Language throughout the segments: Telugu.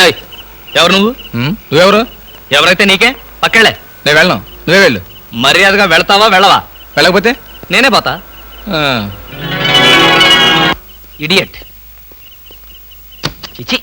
ఎవరు నువ్వు? నువ్వెవరు? ఎవరైతే నీకే? పక్కెళ్ళే. నేను వెళ్ళను. నువ్వే వెళ్ళు. మర్యాదగా వెళ్తావా వెళ్ళవా? వెళ్ళకపోతే? నేనే పోతా. ఇడియట్. చిచి.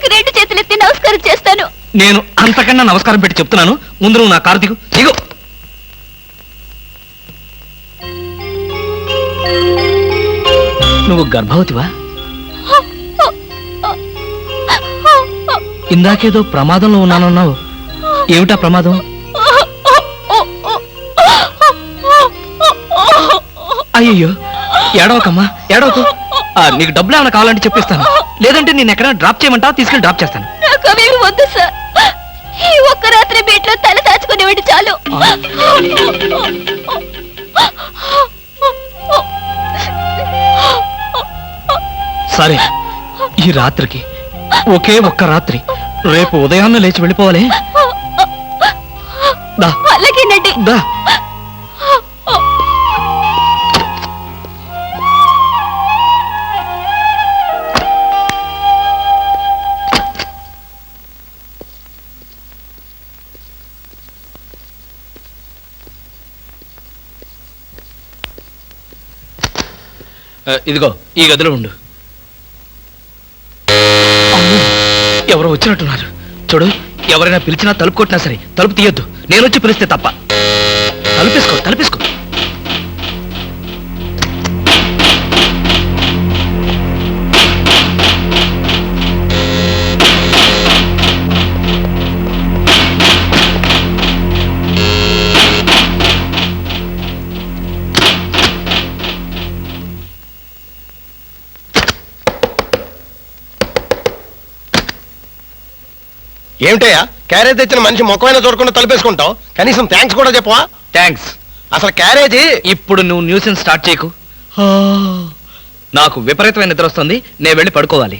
నీకు రెండు చేతులెత్తి నమస్కారం చేస్తాను. నేను అంతకన్నా నమస్కారం పెట్టి చెప్తున్నాను. ముందు నువ్వు నా కార్తీకు దిగు. దిగు. నువ్వు గర్భవతివా? ఇందాకేదో ప్రమాదంలో ఉన్నానన్నావు. ఏమిటా ప్రమాదం? అయ్యయ్యో ఏడవకమ్మా ఏడవకు. ఆ, నీకు డబ్బులు ఏమైనా కావాలంటే చెప్పిస్తాను. లేదంటే నేను ఎక్కడైనా డ్రాప్ చేయమంటావా తీసుకెళ్ళి డ్రాప్ చేస్తాను. నాకు అవేమి వద్దు సార్ ఈ ఒక్క రాత్రి బీట్లో తల దాచుకునేవాడు చాలు. సరే ఈ రాత్రికి ఒకే ఒక్క రాత్రి రేపు ఉదయాన్నే లేచి వెళ్ళిపోవాలి. దా. అలాగేనండి దా. ఇదిగో ఈ గదిలో ఉండు. ఎవరు ఎవరో వచ్చినట్టున్నారు. చూడు ఎవరైనా పిలిచినా తలుపు కొట్టినా సరే తలుపు తీయొద్దు. నేను వచ్చి పిలిస్తే తప్ప. తలుపేసుకో తలుపేసుకో. ఏమిటయ్యా? క్యారేజ్ తెచ్చిన మనిషి ముఖమైన చూడకుండా తలిపేసుకుంటావు? కనీసం థ్యాంక్స్ కూడా చెప్పవా? థ్యాంక్స్ అసలు క్యారేజీ? ఇప్పుడు నువ్వు న్యూసెన్స్ స్టార్ట్ చేయకు. నాకు విపరీతమైన నిద్ర వస్తుంది. నేను వెళ్ళి పడుకోవాలి.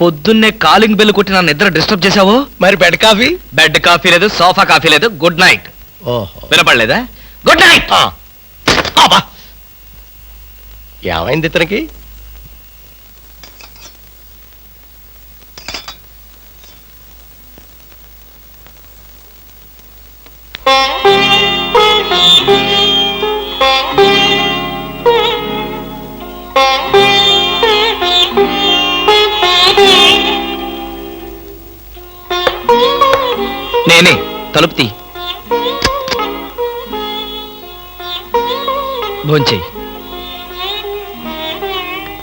పొద్దున్నే కాలింగ్ బెల్ కొట్టి నా నిద్ర డిస్టర్బ్ చేశావో? మరి బెడ్ కాఫీ? బెడ్ కాఫీ లేదు సోఫా కాఫీ లేదు. గుడ్ నైట్ ఓహో. వినపడలేదా? గుడ్ నైట్ ఏమైంది ఇతనికి? తలుపు తీ భోంచేయి.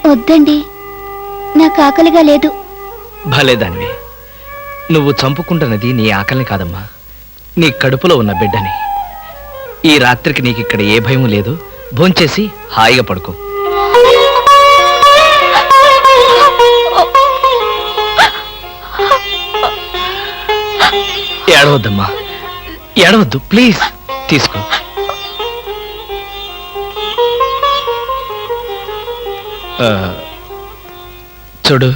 వద్దండి. నాకు ఆకలిగా లేదు. భలే దానివి నువ్వు చంపుకుంటున్నది నీ ఆకలిని కాదమ్మా. నీ కడుపులో ఉన్న బిడ్డని. ఈ రాత్రికి నీకు ఇక్కడ ఏ భయం లేదు. భోంచేసి హాయిగా పడుకో. ఏడవద్దమ్మా. ఏడవద్దు ప్లీజ్ తీసుకో. ఆ, చూడు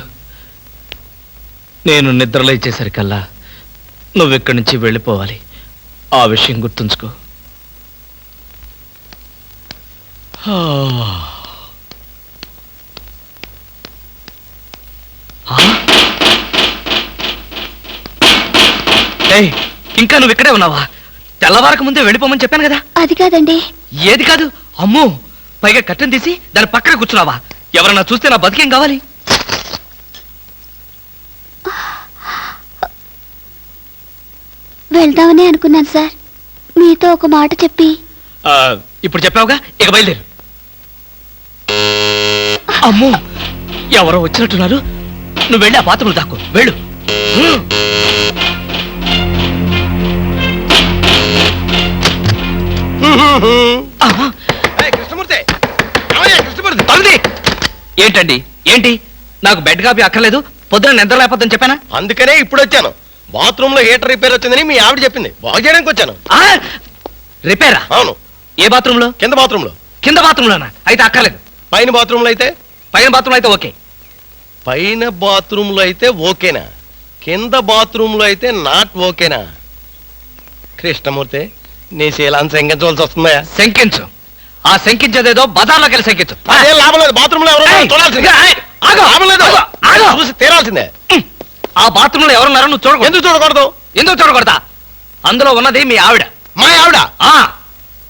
నేను నిద్రలేచేసరికల్లా నువ్వెక్కడి నుంచి వెళ్ళిపోవాలి. ఆ విషయం గుర్తుంచుకో. ఇంకా నువ్వు ఇక్కడే ఉన్నావా? తెల్లవారక ముందే వెళ్ళిపోమని చెప్పాను కదా. అది కాదండి. ఏది కాదు? అమ్మో పైగా కట్టెను తీసి దాని పక్కన కూర్చున్నావా? ఎవరన్నా చూస్తే నా బతికేం కావాలి? వెళ్దామని అనుకున్నాను సార్. మీతో ఒక మాట చెప్పి. ఆ, ఇప్పుడు చెప్పావుగా? ఇక బయలుదేరు. అమ్మో ఎవరో వచ్చినట్టున్నారు. నువ్వు వెళ్ళి ఆ బాత్రూంలో దాక్కో. వెళ్ళు. కృష్ణమూర్తి. ఏమయ్యా, కృష్ణమూర్తి తలుది. ఏంటండి? ఏంటి? నాకు బెడ్ కాపీ అక్కర్లేదు. పొద్దున నిద్ర లేకపోద్దని చెప్పానా? అందుకనే ఇప్పుడు వచ్చాను. బాత్రూమ్లో హీటర్ రిపేర్ వచ్చిందని మీ ఆవిడ చెప్పింది. బాగు చేయడానికి వచ్చాను. రిపేరా? అవును. ఏ బాత్రూంలో? కింద బాత్రూమ్లో కింద బాత్రూంలోనా? అయితే అక్కర్లేదు. పైన బాత్రూమ్లో అయితే? పైన బాత్రూంలో అయితే ఓకే. పైన బాత్రూమ్లో అయితే ఓకేనా? కింద బాత్రూమ్లో అయితే నాట్ ఓకేనా? కృష్ణమూర్తి నీ శీలాన్ని శంకించవలసి వస్తుందా శంకించు. ఆ శంకించేదేదో బజార్లోకి వెళ్ళి శంకించు. అదే లాభం లేదు. బాత్రూమ్లో ఎవరో ఏయ్, చూడాల్సిందే ఏయ్, ఆగు, లాభం లేదు. ఆగు, ఆగు. చూసి తీరాల్సిందే. ఆ బాత్రూంలో ఎవరున్నారో నువ్వు చూడకూడదు. ఎందుకు చూడకూడదు? ఎందుకు చూడకూడదా? అందులో ఉన్నది మీ ఆవిడ. మా ఆవిడ? ఆ.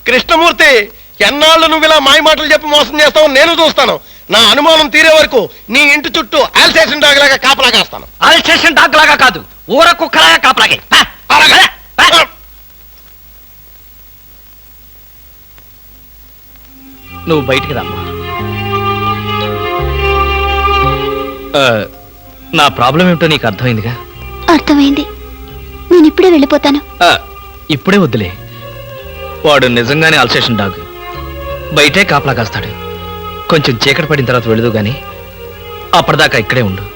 కృష్ణమూర్తి ఎన్నాళ్ళు నువ్వు ఇలా మాయ మాటలు చెప్పి మోసం చేస్తావు నేను చూస్తాను. నా అనుమానం తీరే వరకు నీ ఇంటి చుట్టూ ఆల్సేషన్ డాగ్లాగా కాపలా కాస్తాను. అల్సేషన్ డాగ్ లాగా కాదు. ఊర కుక్కలాగా కాపలాగే. పా, అలాగే. పా, నువ్వు బయటికి రామ్మా. నా ప్రాబ్లం ఏమిటో నీకు అర్థమైందిగా? అర్థమైంది. నేను ఇప్పుడే వెళ్ళిపోతాను. ఆ, ఇప్పుడే వద్దులే. వాడు నిజంగానే అల్సేషన్ డాగ్. బయటే కాపలా కాస్తాడు. కొంచెం చీకటి పడిన తర్వాత వెళదు గాని అప్పటిదాకా ఇక్కడే ఉండు.